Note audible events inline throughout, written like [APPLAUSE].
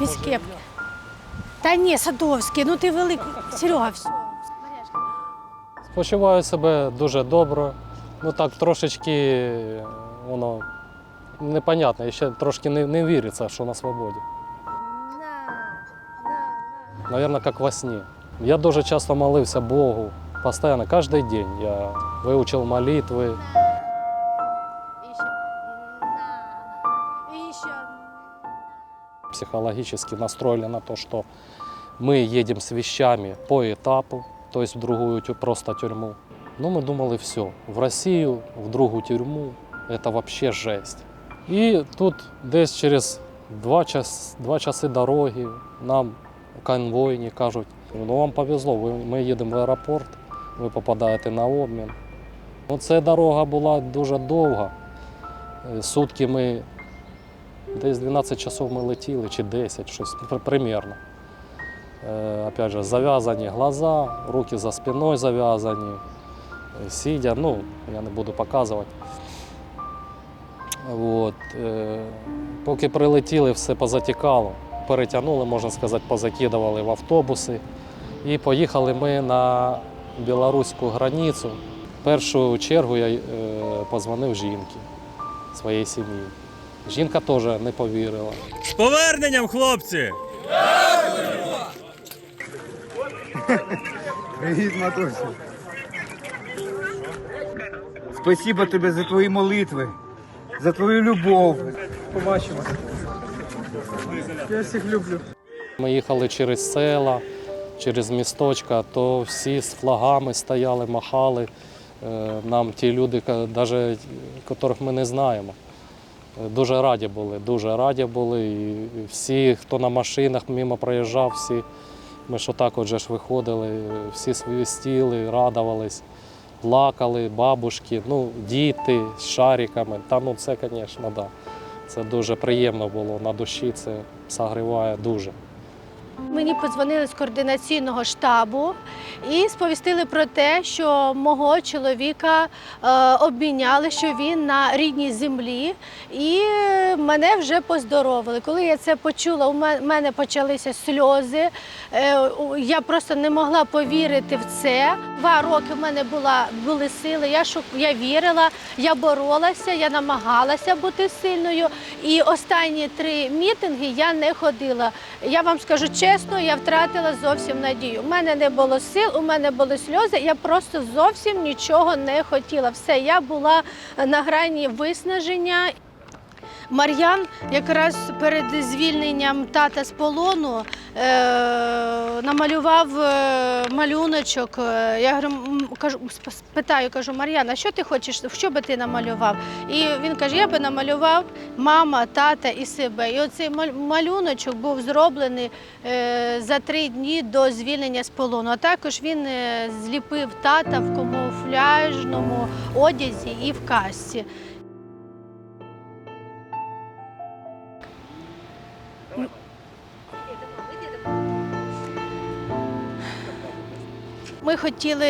Без кепки. Та ні, Садовський, ну ти великий. Серега, все. Почуваю себе дуже добре. Ну так трошечки е, воно непонятно, і ще трошки не, не віриться, що на свободі. Наверное, как во сне. Я дуже часто молився Богу, постоянно, каждый день. Я выучил молитвы. психологически настроили на то, что мы едем с вещами по этапу, то есть в другую тю- просто тюрьму. Ну, мы думали, все, в Россию, в другую тюрьму, это вообще жесть. І тут десь через два, час, два часи дороги нам конвойні кажуть, ну вам повезло, ви, ми їдемо в аеропорт, ви попадаєте на обмін. Ну, це дорога була дуже довга. Е, Сутки ми Десь 12 часов ми летіли, чи 10, щось примірно. Е, опять же, зав'язані глаза, руки за спиною зав'язані, е, сидя, ну, я не буду показувати. От, е, поки прилетіли, все позатікало. Перетягнули, можна сказати, позакидували в автобуси. І поїхали ми на білоруську границю. Першу чергу я е, позвонив жінці своєї сім'ї. Жінка теж не повірила. З поверненням, хлопці! Привіт, матусю. Спасибо тобі за твої молитви, за твою любов. Побачимо. Я всіх люблю. Ми їхали через села, через місточка, то всі з флагами стояли, махали. Е, Нам ті люди, навіть яких ми не знаємо. Е, Дуже раді були, дуже раді були. І всі, хто на машинах мимо проїжджав, всі ми ж отак от же ж виходили, всі свистіли, радувались, плакали, бабушки, ну, діти з шариками. Та ну це, звісно, да. Це дуже приємно було на душі, це согріває дуже. Мені подзвонили з координаційного штабу і сповістили про те, що мого чоловіка е, обміняли, що він на рідній землі, і мене вже поздоровили. Коли я це почула, у мене почалися сльози. Е, я просто не могла повірити в це. Два роки в мене була, були сили. Я шук, я вірила, я боролася, я намагалася бути сильною. І останні три мітинги я не ходила. Я вам скажу чесно, я втратила зовсім надію. У мене не було сил, у мене були сльози. Я просто зовсім нічого не хотіла. Все, я була на грані виснаження. Мар'ян якраз перед звільненням тата з полону е, намалював е, малюночок. Е, Я кажу, питаю, кажу, Мар'ян, а що ти хочеш, що би ти намалював? І він каже, я би намалював мама, тата і себе. І оцей малюночок був зроблений е, за три дні до звільнення з полону. А також він е, зліпив тата в камуфляжному одязі і в касці. Ми хотіли,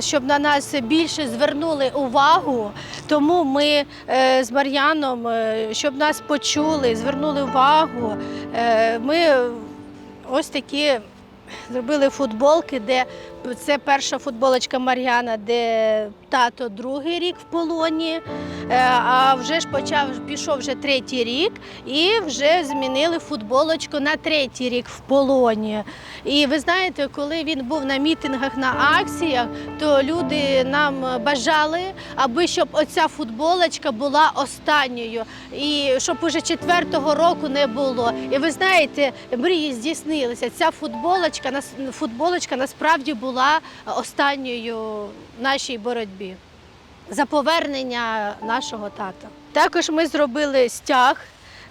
щоб на нас більше звернули увагу, тому ми е, з Мар'яном, е, щоб нас почули, звернули увагу. Е, Ми ось такі зробили футболки, де це перша футболочка Мар'яна, де тато другий рік в полоні. Е, А вже ж почав пішов вже третій рік, і вже змінили футболочку на третій рік в полоні. І ви знаєте, коли він був на мітингах, на акціях, то люди нам бажали, аби щоб оця футболочка була останньою, і щоб уже четвертого року не було. І ви знаєте, мрії здійснилися. Ця футболочка футболочка насправді була останньою в нашій боротьбі за повернення нашого тата. Також ми зробили стяг.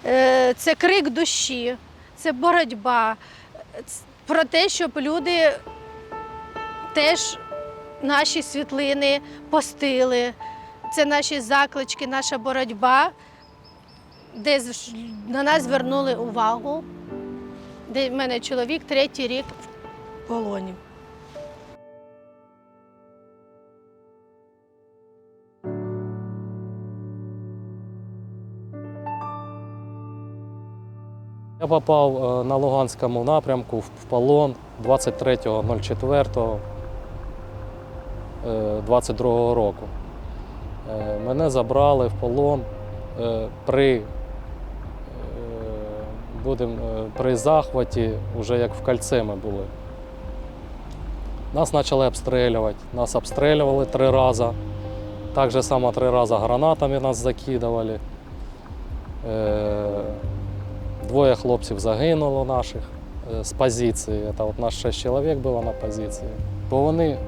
Е, Це крик душі, це боротьба. Про те, щоб люди теж наші світлини постили. Це наші заклички, наша боротьба, де на нас звернули увагу, де в мене чоловік третій рік в полоні. Я попав е, на Луганському напрямку в полон 23.04 е, 22 року. Е, Мене забрали в полон при, будем, при захваті, вже як в кольце ми були. Нас почали обстрілювати. Нас обстрілювали три рази. Так же само три рази гранатами нас закидували. Двоє хлопців загинуло наших е, з позиції. Це от нас шість чоловік було на позиції. Бо вони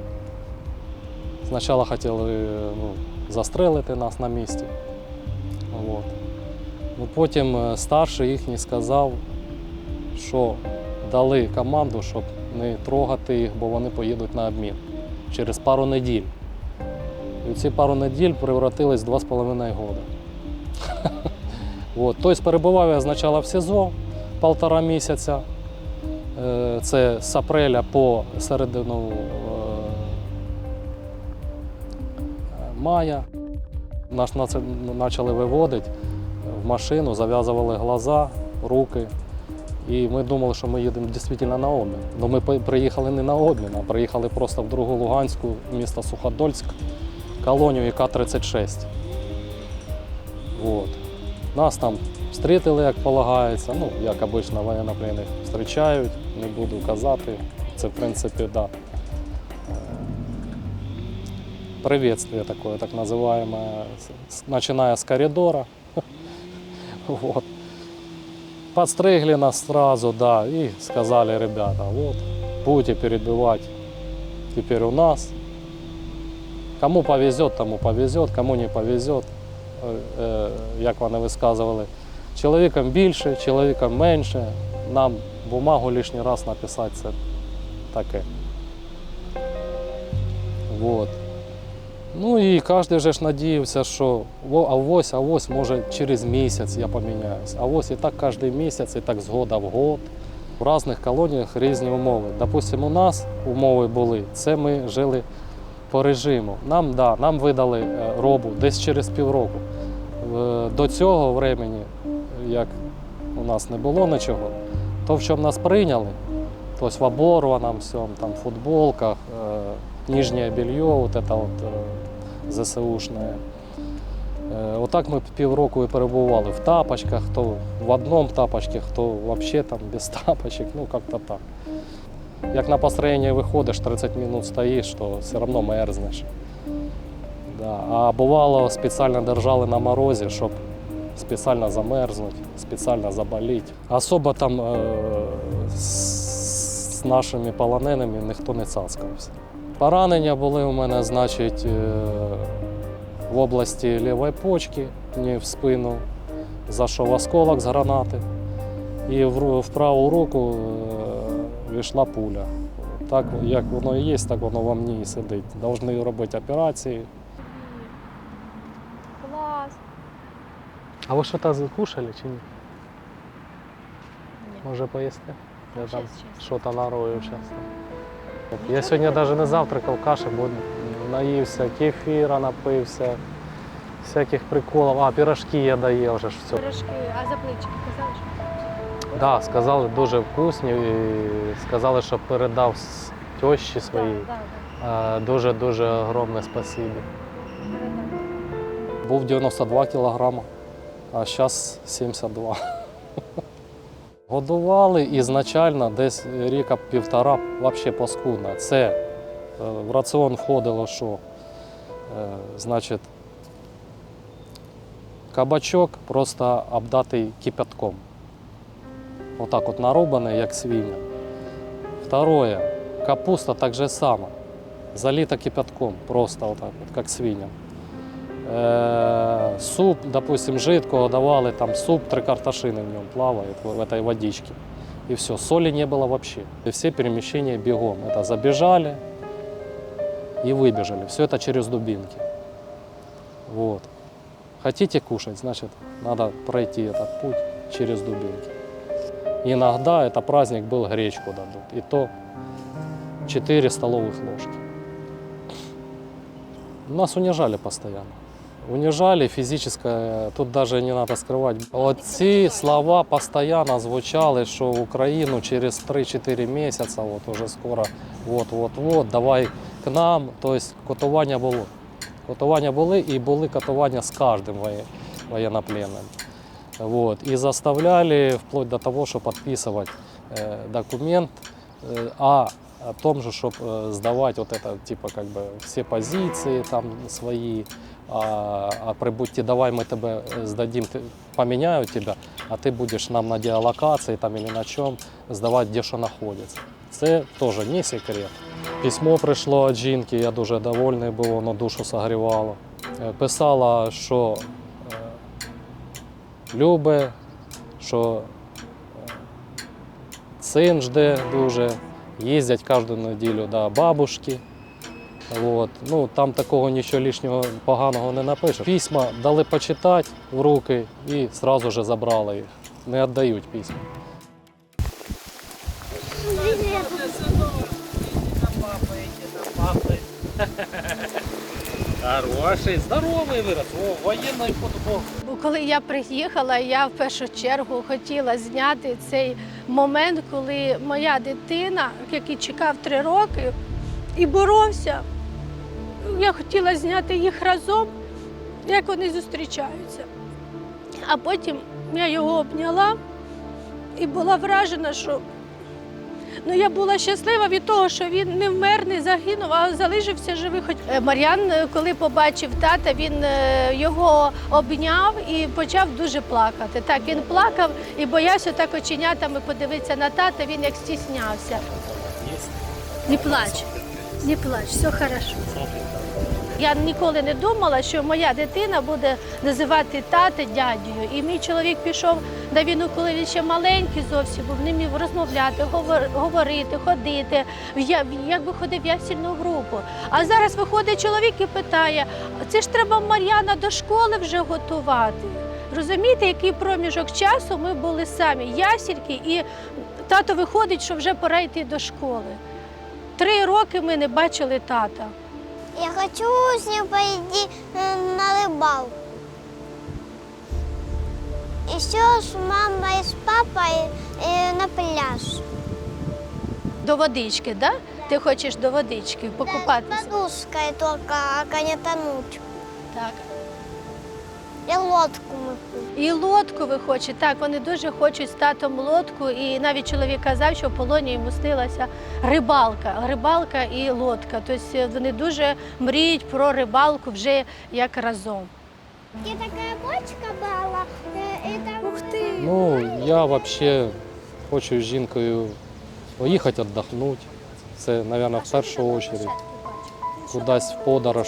спочатку хотіли е, ну, застрелити нас на місці. От. Ну, потім е, старший їхній сказав, що дали команду, щоб не трогати їх, бо вони поїдуть на обмін через пару неділь. І ці пару неділь превратились в два з половиною роки. [LAUGHS] От. Тобто перебував я спочатку в СІЗО полтора місяця. Е, Це з апреля по середину е, мая. Нас почали виводити в машину, зав'язували глаза, руки. І ми думали, що ми їдемо дійсно на обмін. Але ми приїхали не на обмін, а приїхали просто в другу Луганську, місто Суходольськ, колонію ІК-36. Вот. Нас там встрітили, як полагається, ну, як обично воєннопленних зустрічають, не буду казати. Це, в принципі, да. е, Приветствие такое, так называемое, начиная с коридора. [LAUGHS] Вот. Подстригли нас сразу, да, и сказали, ребята, вот, будете перебивать теперь у нас. Кому повезет, тому повезет, кому не повезет, як вони висказували, чоловікам більше, чоловікам менше. Нам бумагу лишній раз написати це таке. Вот. Ну і кожен же ж надіявся, що авось, авось, може через місяць я поміняюсь. Авось і так кожен місяць, і так з года в год. В різних колоніях різні умови. Допустимо, у нас умови були, це ми жили по режиму. Нам, да, нам видали е, робу десь через півроку. До цього времени, як у нас не було нічого, то в чому нас прийняли, тобто в оборванном всьому, там, футболках, е, нижнє белье, вот это вот, е, ЗСУшне. Отак ми півроку і перебували в тапочках, хто в одному тапочці, хто взагалі там без [LAUGHS] тапочок, ну як-то так. Як на построєння виходиш, 30 минут стоїш, то все одно мерзнеш. Да. А бувало, спеціально держали на морозі, щоб спеціально замерзнути, спеціально заболіти. Особо там е- з нашими полоненими ніхто не цацкався. Поранення були у мене, значить, е, в області лівої почки, мені в спину зайшов осколок з гранати. І в, в праву руку е, війшла пуля. Так як воно і є, так воно во мені і сидить. Должны робити операції. Клас. А ви щось кушали чи ні? Ні. Може поїсти? Я там що-то нарою зараз. Я сьогодні навіть не завтракав каші, бо наївся, кефіра напився, всяких приколів. А, пірожки я доїв вже ж все. Пирожки, а заплички казали, що Да, сказали дуже вкусні і сказали, що передав з тещі своїй. Да, да, Дуже-дуже огромне спасибі. Був 92 кілограма, а зараз 72. Годували ізначально десь ріка півтора взагалі паскудно. Це е, в раціон входило що? Е, Значить, кабачок просто обдатий кипятком. Отак от нарубаний, як свиня. Второе, капуста так же само. Залита кипятком, просто отак, от, як свиня. Э, суп, допустим, жидкого давали, там суп, три картошины в нем плавают в, в этой водичке. И все, соли не было вообще. И все перемещения бегом. Это забежали и выбежали. Все это через дубинки. Вот. Хотите кушать, значит, надо пройти этот путь через дубинки. Иногда это праздник был, гречку дадут. И то 4 столовых ложки. Нас унижали постоянно. Унижали физическое, тут даже не надо скрывать. Вот ці слова постоянно звучали, що Україну через 3-4 місяці, от уже скоро, от-от-от, давай к нам. Тобто катування було. Катування були і були катування з кожним воє- воєннопленним. Вот. І заставляли вплоть до того, що підписувати е, документ е, о, о том же, щоб е, здавати вот это, типа, как бы, всі позиції там свої, а, а при будьте давай ми тебе е, здадим, ти, поміняю тебе, а ти будеш нам на діалокації там, или на чому здавати, де що знаходиться. Це теж не секрет. Письмо прийшло від жінки, я дуже довольний був, воно душу согрівало. Е, Писала, що любить, що е, син жде дуже, їздять кожну неділю до бабушки. От. Ну, там такого нічого лишнього поганого не напише. Письма дали почитати в руки і одразу ж забрали їх. Не віддають письма. Хороший, здоровий вирос. О, воєнний футбол. Коли я приїхала, я в першу чергу хотіла зняти цей момент, коли моя дитина, який чекав три роки і боровся, я хотіла зняти їх разом, як вони зустрічаються. А потім я його обняла і була вражена, що ну, я була щаслива від того, що він не вмер, не загинув, а залишився живий. Хоч Е, Мар'ян, е, коли побачив тата, він е, його обняв і почав дуже плакати. Так, він плакав і боявся так оченятами подивитися на тата, він як стіснявся. Не плач, не плач, все хорошо. Я ніколи не думала, що моя дитина буде називати тата дядею. І мій чоловік пішов на війну, коли він ще маленький зовсім був, не міг розмовляти, говор- говорити, ходити. Я якби ходив я в ясільну групу. А зараз виходить чоловік і питає: це ж треба Мар'яна до школи вже готувати. Розумієте, який проміжок часу ми були самі, ясільки, і тато виходить, що вже пора йти до школи. Три роки ми не бачили тата. Я хочу с ним пойти э, на рыбалку. Еще с мамой и с папой э, на пляж. До водички, да? Ти хочеш до водички покупатися? С подушкой только, а не тонуть. Так. И лодку мы купим. І лодку ви хочете. Так, вони дуже хочуть з татом лодку. І навіть чоловік казав, що в полоні йому снилася рибалка. Рибалка і лодка. Тобто вони дуже мріють про рибалку вже як разом. И такая бочка была, э, и там... Ух ти! Ну, я взагалі хочу з жінкою поїхати віддохнути. Це, мабуть, в першу чергу. Кудись в подорож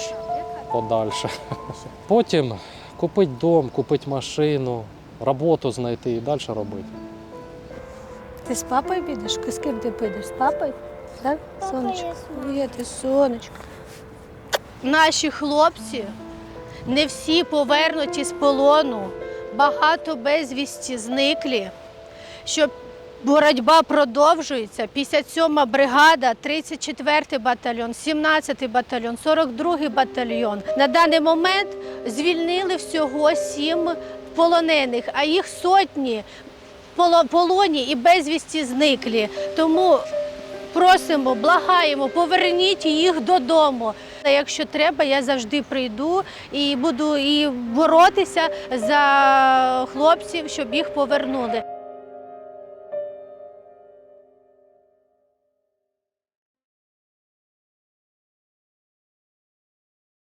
подальше. Потім купити дом, купити машину, роботу знайти і далі робити. Ти з папою підеш? З ким ти підеш? З папою? Так? Сонечко. є ти сонечко. Наші хлопці не всі повернуті з полону, багато безвісті зниклі. Щоб боротьба продовжується. 57-ма бригада, 34-й батальйон, 17-й батальйон, 42-й батальйон. На даний момент звільнили всього сім полонених, а їх сотні полоні і безвісті зниклі. Тому просимо, благаємо, поверніть їх додому. Якщо треба, я завжди прийду і буду і боротися за хлопців, щоб їх повернули.